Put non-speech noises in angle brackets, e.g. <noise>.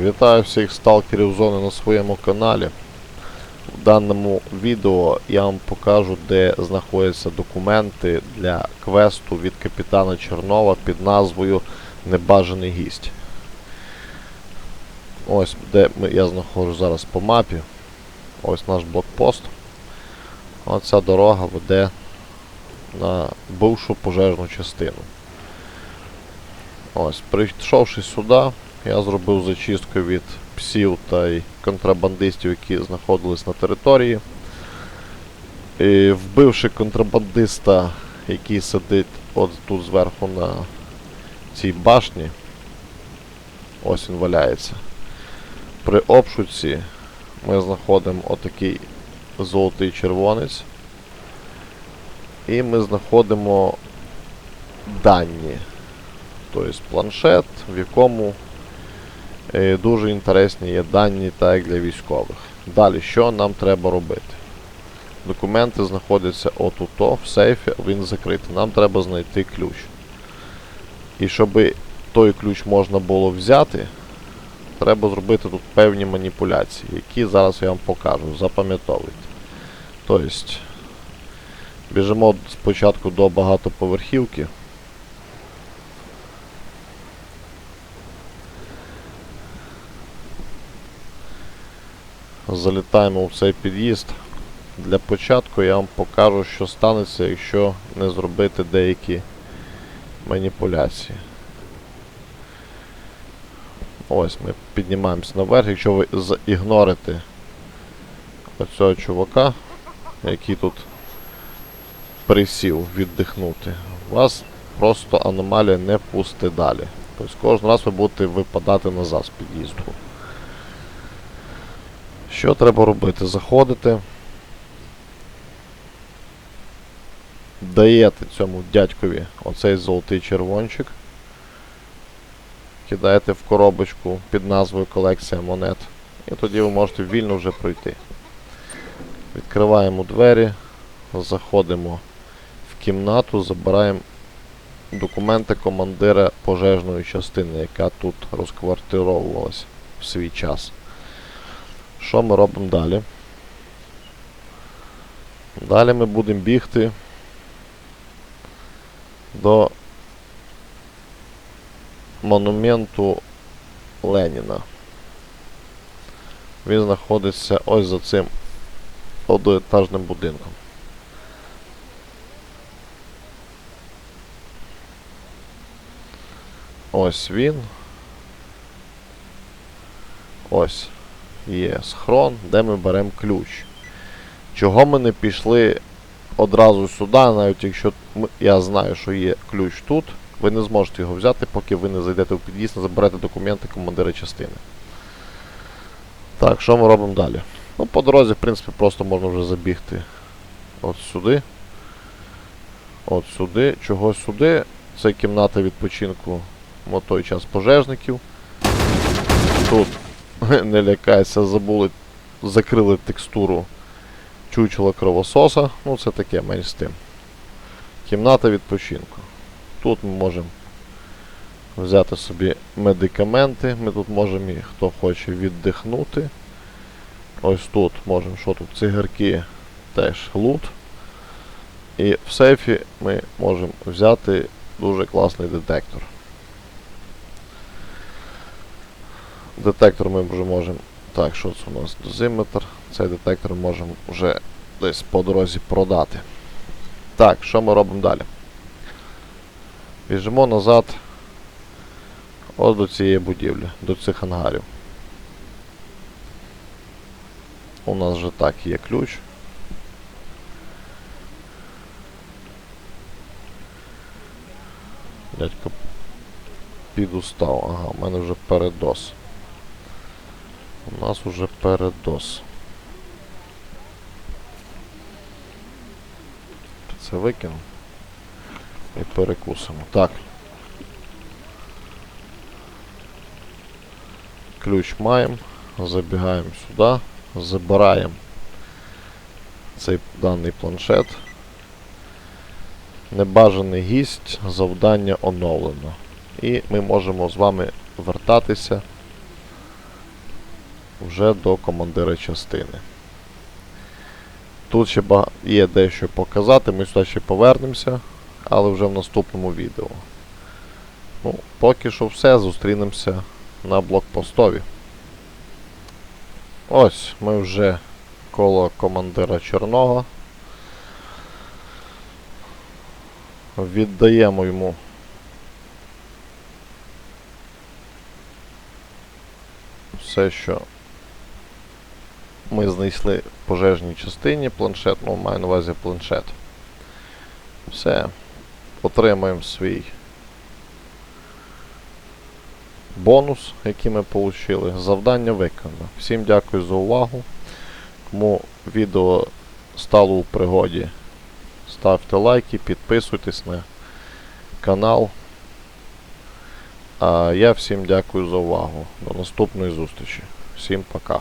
Вітаю всіх сталкерів зони на своєму каналі. В даному відео я вам покажу, де знаходяться документи для квесту від капітана Чернова під назвою Небажаний гість. Ось де я знаходжу зараз по мапі. Ось наш блокпост. Оця дорога веде на бившу пожежну частину. Ось, прийшовши сюди, я зробив зачистку від псів та й контрабандистів, які знаходились на території. І вбивши контрабандиста, який сидить от тут зверху на цій башні, ось він валяється. При обшуці ми знаходимо отакий золотий червонець. І ми знаходимо дані. Тобто планшет, в якому дуже інтересні є дані так як для військових. Далі, що нам треба робити? Документи знаходяться отуто, в сейфі, він закритий. Нам треба знайти ключ. І щоб той ключ можна було взяти, треба зробити тут певні маніпуляції, які зараз я вам покажу. Запам'ятовуйте. Тобто, біжимо спочатку до багатоповерхівки. Залітаємо в цей під'їзд. Для початку я вам покажу, що станеться, якщо не зробити деякі маніпуляції. Ось ми піднімаємося наверх. Якщо ви заігнорите оцього чувака, який тут присів віддихнути, вас просто аномалія не пусти далі. Тобто кожен раз ви будете випадати назад з під'їзду. Що треба робити? Заходите. Даєте цьому дядькові оцей золотий червончик. Кидаєте в коробочку під назвою колекція монет. І тоді ви можете вільно вже пройти. Відкриваємо двері, заходимо в кімнату, забираємо документи командира пожежної частини, яка тут розквартировувалась в свій час. Що ми робимо далі? Далі ми будемо бігти до монументу Леніна. Він знаходиться ось за цим одноетажним будинком. Ось він. Ось є схрон, де ми беремо ключ. Чого ми не пішли одразу сюди, навіть якщо я знаю, що є ключ тут, ви не зможете його взяти, поки ви не зайдете в під'їзд, не заберете документи командира частини. Так, що ми робимо далі? Ну, по дорозі, в принципі, просто можна вже забігти от сюди. От сюди. Чого сюди? Це кімната відпочинку на той час пожежників. Тут <laughs> не лякайся, забули, закрили текстуру чучела кровососа. Ну, це таке менш з тим. Кімната відпочинку. Тут ми можемо взяти собі медикаменти. Ми тут можемо і хто хоче віддихнути. Ось тут можемо, що тут, цигарки, теж лут. І в сейфі ми можемо взяти дуже класний детектор. Детектор ми вже можемо. Так, що це у нас? Дозиметр. Цей детектор можемо вже десь по дорозі продати. Так, що ми робимо далі? Біжимо назад от до цієї будівлі, до цих ангарів. У нас вже так є ключ. Дядько підустав. Ага, у мене вже передос. У нас уже передос. Це викину. І перекусимо. Так. Ключ маємо. Забігаємо сюди. Забираємо цей даний планшет. Небажаний гість, завдання оновлено. І ми можемо з вами вертатися вже до командира частини. Тут ще є дещо показати, ми сюди ще повернемося, але вже в наступному відео. Ну, поки що все, зустрінемося на блокпостові. Ось, ми вже коло командира Чорного. Віддаємо йому все, що ми знайшли в пожежній частині, планшет, ну, маю на увазі планшет. Все. Отримаємо свій бонус, який ми отримали. Завдання виконано. Всім дякую за увагу. Кому відео стало у пригоді, ставте лайки, підписуйтесь на канал. А я всім дякую за увагу. До наступної зустрічі. Всім пока.